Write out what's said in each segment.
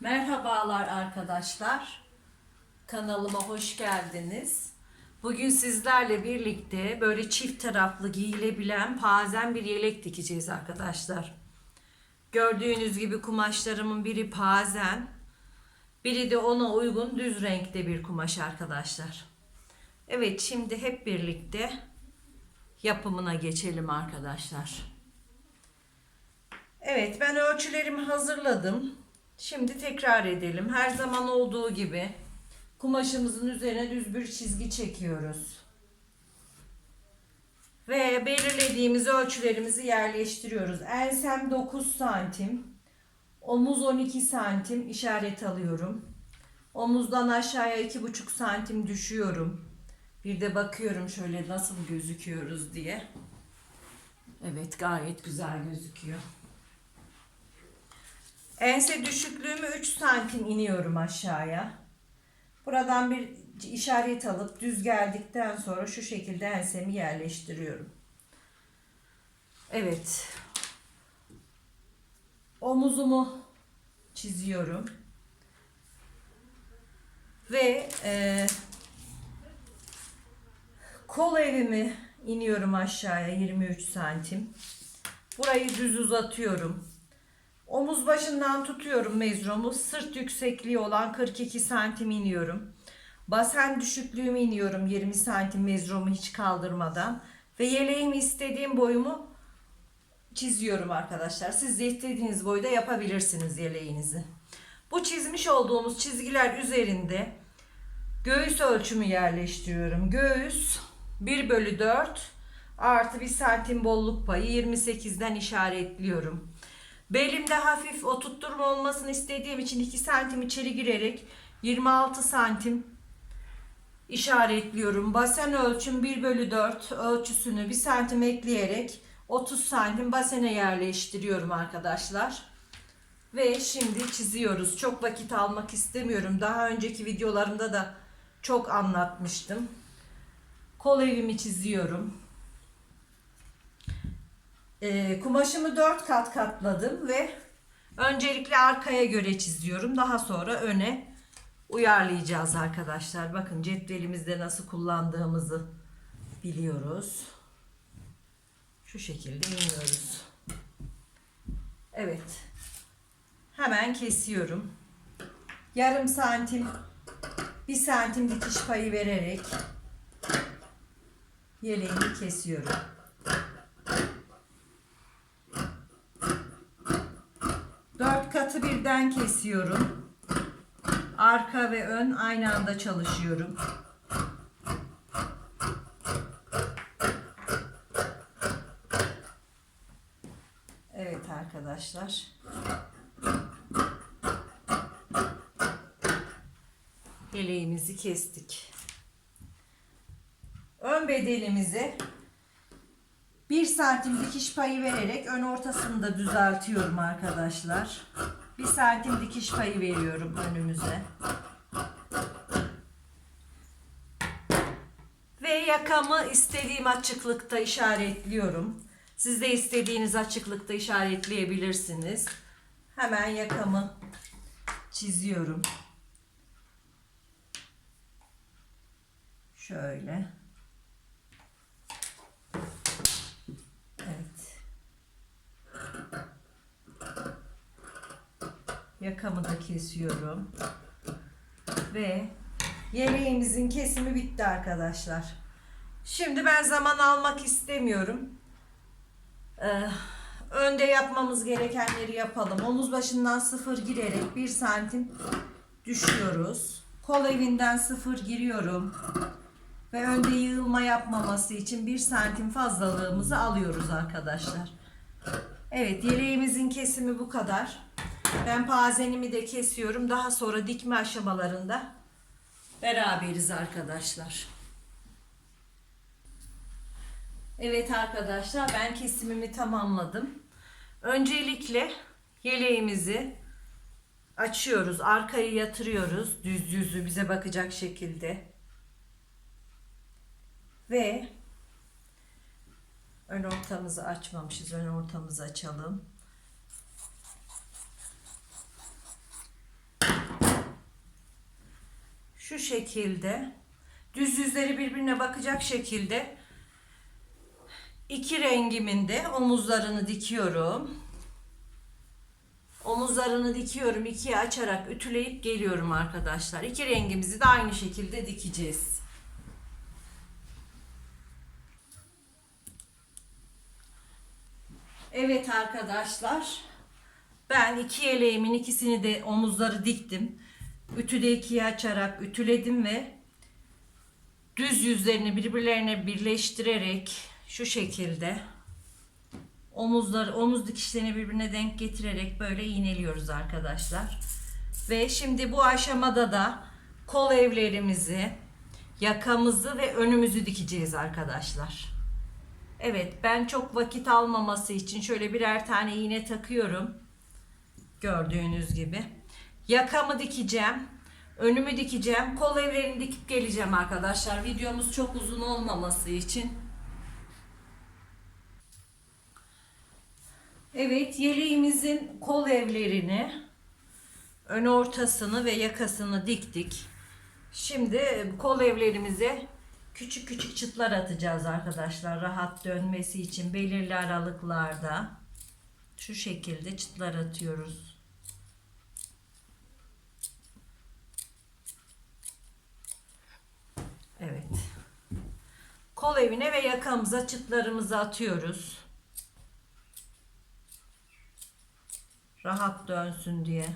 Merhabalar arkadaşlar. Kanalıma hoş geldiniz. Bugün sizlerle birlikte böyle çift taraflı giyilebilen pazen bir yelek dikeceğiz arkadaşlar. Gördüğünüz gibi kumaşlarımın biri pazen, biri de ona uygun düz renkte bir kumaş arkadaşlar. Evet şimdi hep birlikte yapımına geçelim arkadaşlar. Evet ben ölçülerimi hazırladım. Şimdi tekrar edelim. Her zaman olduğu gibi kumaşımızın üzerine düz bir çizgi çekiyoruz. Ve belirlediğimiz ölçülerimizi yerleştiriyoruz. Ensem 9 santim. Omuz 12 santim işaret alıyorum. Omuzdan aşağıya 2,5 santim düşüyorum. Bir de bakıyorum şöyle nasıl gözüküyoruz diye. Evet gayet güzel gözüküyor. Ense düşüklüğümü 3 santim iniyorum aşağıya. Buradan bir işaret alıp düz geldikten sonra şu şekilde ensemi yerleştiriyorum. Evet. Omuzumu çiziyorum. Ve e, kol evimi iniyorum aşağıya 23 santim. Burayı düz uzatıyorum. Omuz başından tutuyorum mezromu. Sırt yüksekliği olan 42 santim iniyorum. Basen düşüklüğümü iniyorum 20 santim mezromu hiç kaldırmadan. Ve yeleğimi istediğim boyumu çiziyorum arkadaşlar. Siz de istediğiniz boyda yapabilirsiniz yeleğinizi. Bu çizmiş olduğumuz çizgiler üzerinde göğüs ölçümü yerleştiriyorum. Göğüs 1 bölü 4 artı 1 santim bolluk payı 28'den işaretliyorum. Belimde hafif oturtturma olmasını istediğim için 2 santim içeri girerek 26 santim işaretliyorum. Basen ölçüm 1 bölü 4 ölçüsünü 1 santim ekleyerek 30 santim basene yerleştiriyorum arkadaşlar. Ve şimdi çiziyoruz. Çok vakit almak istemiyorum. Daha önceki videolarımda da çok anlatmıştım. Kol evimi çiziyorum. E, kumaşımı 4 kat katladım ve öncelikle arkaya göre çiziyorum. Daha sonra öne uyarlayacağız arkadaşlar. Bakın cetvelimizde nasıl kullandığımızı biliyoruz. Şu şekilde iniyoruz. Evet. Hemen kesiyorum. Yarım santim, bir santim dikiş payı vererek yeleğimi kesiyorum. Birden kesiyorum. Arka ve ön aynı anda çalışıyorum. Evet arkadaşlar. Yeleğimizi kestik. Ön bedenimizi 1 santim dikiş payı vererek ön ortasını da düzeltiyorum arkadaşlar. 1 santim dikiş payı veriyorum önümüze. Ve yakamı istediğim açıklıkta işaretliyorum. Siz de istediğiniz açıklıkta işaretleyebilirsiniz. Hemen yakamı çiziyorum. Şöyle. Evet. Yakamı da kesiyorum. Ve yeleğimizin kesimi bitti arkadaşlar. Şimdi ben zaman almak istemiyorum. Ee, önde yapmamız gerekenleri yapalım. Omuz başından sıfır girerek bir santim düşüyoruz. Kol evinden sıfır giriyorum. Ve önde yığılma yapmaması için bir santim fazlalığımızı alıyoruz arkadaşlar. Evet yeleğimizin kesimi bu kadar. Ben pazenimi de kesiyorum. Daha sonra dikme aşamalarında beraberiz arkadaşlar. Evet arkadaşlar ben kesimimi tamamladım. Öncelikle yeleğimizi açıyoruz. Arkayı yatırıyoruz. Düz yüzü bize bakacak şekilde. Ve ön ortamızı açmamışız. Ön ortamızı açalım. Şekilde düz yüzleri birbirine bakacak şekilde iki rengimin de omuzlarını dikiyorum. Omuzlarını dikiyorum. ikiye açarak ütüleyip geliyorum arkadaşlar. İki rengimizi de aynı şekilde dikeceğiz. Evet arkadaşlar. Ben iki yeleğimin ikisini de omuzları diktim. Ütüde ikiye açarak ütüledim ve düz yüzlerini birbirlerine birleştirerek şu şekilde omuzlar omuz dikişlerini birbirine denk getirerek böyle iğneliyoruz arkadaşlar. Ve şimdi bu aşamada da kol evlerimizi, yakamızı ve önümüzü dikeceğiz arkadaşlar. Evet ben çok vakit almaması için şöyle birer tane iğne takıyorum. Gördüğünüz gibi. Yakamı dikeceğim. Önümü dikeceğim. Kol evlerini dikip geleceğim arkadaşlar. Videomuz çok uzun olmaması için. Evet yeleğimizin kol evlerini ön ortasını ve yakasını diktik. Şimdi kol evlerimize küçük küçük çıtlar atacağız arkadaşlar. Rahat dönmesi için belirli aralıklarda şu şekilde çıtlar atıyoruz. Evet. Kol evine ve yakamıza çıtlarımızı atıyoruz. Rahat dönsün diye.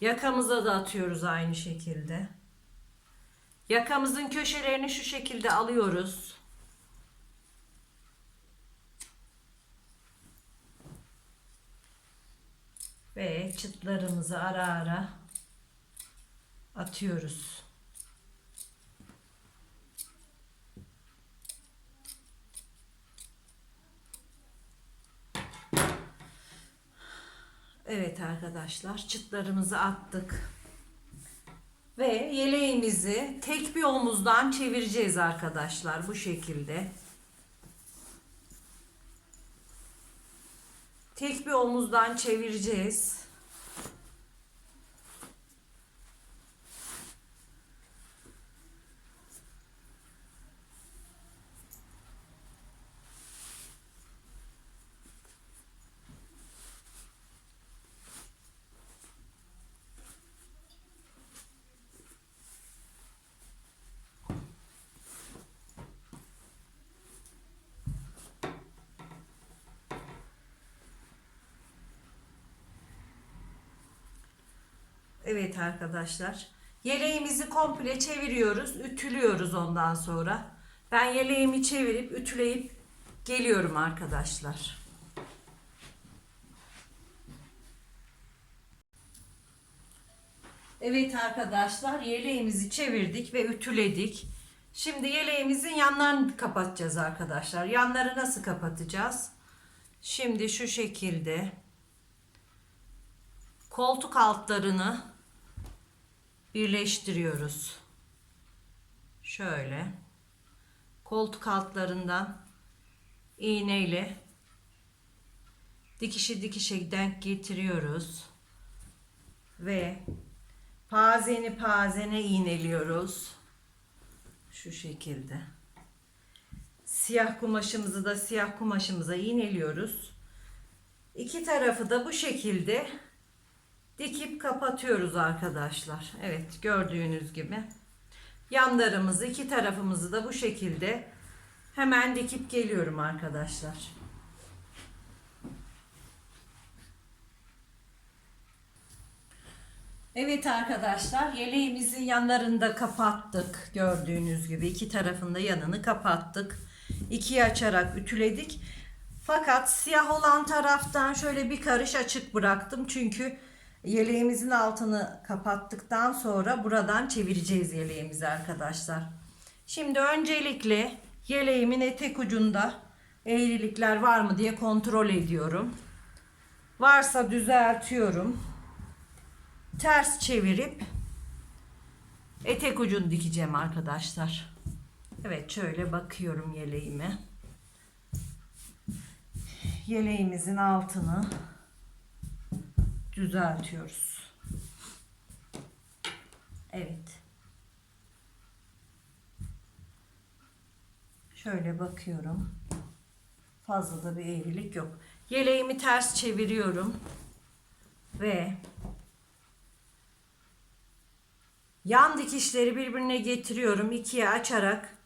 Yakamıza da atıyoruz aynı şekilde. Yakamızın köşelerini şu şekilde alıyoruz. Ve çıtlarımızı ara ara atıyoruz. Evet arkadaşlar çıtlarımızı attık. Ve yeleğimizi tek bir omuzdan çevireceğiz arkadaşlar bu şekilde. Tek bir omuzdan çevireceğiz. Evet arkadaşlar. Yeleğimizi komple çeviriyoruz. Ütülüyoruz ondan sonra. Ben yeleğimi çevirip ütüleyip geliyorum arkadaşlar. Evet arkadaşlar yeleğimizi çevirdik ve ütüledik. Şimdi yeleğimizin yanlarını kapatacağız arkadaşlar. Yanları nasıl kapatacağız? Şimdi şu şekilde koltuk altlarını birleştiriyoruz. Şöyle koltuk altlarından iğneyle dikişi dikişe denk getiriyoruz ve pazeni pazene iğneliyoruz. Şu şekilde. Siyah kumaşımızı da siyah kumaşımıza iğneliyoruz. İki tarafı da bu şekilde dikip kapatıyoruz arkadaşlar. Evet gördüğünüz gibi. Yanlarımızı iki tarafımızı da bu şekilde hemen dikip geliyorum arkadaşlar. Evet arkadaşlar yeleğimizin yanlarını da kapattık. Gördüğünüz gibi iki tarafında yanını kapattık. İkiye açarak ütüledik. Fakat siyah olan taraftan şöyle bir karış açık bıraktım. Çünkü yeleğimizin altını kapattıktan sonra buradan çevireceğiz yeleğimizi arkadaşlar. Şimdi öncelikle yeleğimin etek ucunda eğrilikler var mı diye kontrol ediyorum. Varsa düzeltiyorum. Ters çevirip etek ucunu dikeceğim arkadaşlar. Evet şöyle bakıyorum yeleğime. yeleğimizin altını düzeltiyoruz. Evet. Şöyle bakıyorum. Fazla da bir eğrilik yok. Yeleğimi ters çeviriyorum. Ve yan dikişleri birbirine getiriyorum. ikiye açarak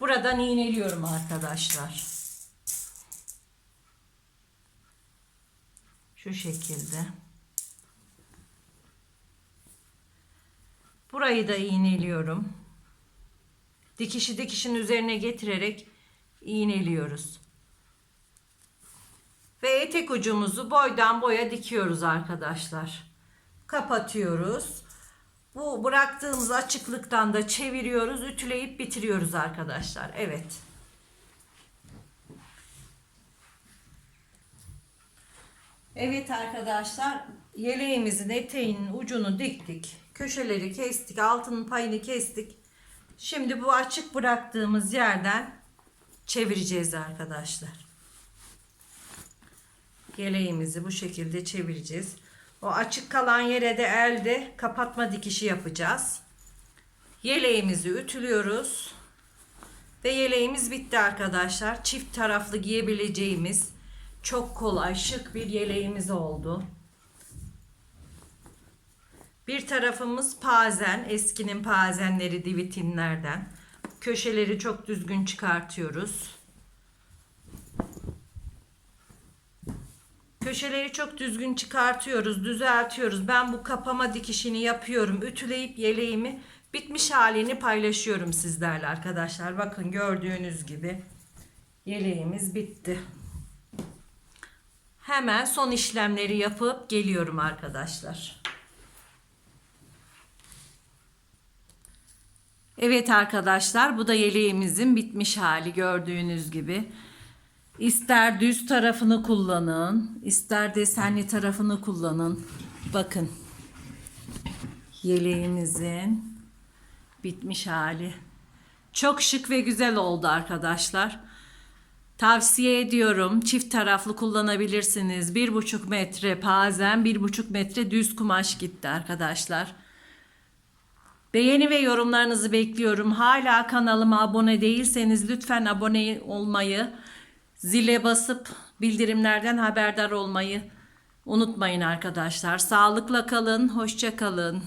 buradan iğneliyorum arkadaşlar. Şu şekilde. Burayı da iğneliyorum. Dikişi dikişin üzerine getirerek iğneliyoruz. Ve etek ucumuzu boydan boya dikiyoruz arkadaşlar. Kapatıyoruz. Bu bıraktığımız açıklıktan da çeviriyoruz, ütüleyip bitiriyoruz arkadaşlar. Evet. Evet arkadaşlar, yeleğimizin eteğinin ucunu diktik. Köşeleri kestik, altının payını kestik. Şimdi bu açık bıraktığımız yerden çevireceğiz arkadaşlar. Yeleğimizi bu şekilde çevireceğiz. O açık kalan yere de elde kapatma dikişi yapacağız. Yeleğimizi ütülüyoruz. Ve yeleğimiz bitti arkadaşlar. Çift taraflı giyebileceğimiz çok kolay şık bir yeleğimiz oldu. Bir tarafımız pazen, eskinin pazenleri divitinlerden. Köşeleri çok düzgün çıkartıyoruz. Köşeleri çok düzgün çıkartıyoruz, düzeltiyoruz. Ben bu kapama dikişini yapıyorum. Ütüleyip yeleğimi bitmiş halini paylaşıyorum sizlerle arkadaşlar. Bakın gördüğünüz gibi yeleğimiz bitti. Hemen son işlemleri yapıp geliyorum arkadaşlar. Evet arkadaşlar bu da yeleğimizin bitmiş hali gördüğünüz gibi. İster düz tarafını kullanın, ister desenli tarafını kullanın. Bakın. Yeleğimizin bitmiş hali. Çok şık ve güzel oldu arkadaşlar. Tavsiye ediyorum. Çift taraflı kullanabilirsiniz. Bir buçuk metre pazen, bir buçuk metre düz kumaş gitti arkadaşlar. Beğeni ve yorumlarınızı bekliyorum. Hala kanalıma abone değilseniz lütfen abone olmayı, zile basıp bildirimlerden haberdar olmayı unutmayın arkadaşlar. Sağlıkla kalın, hoşça kalın.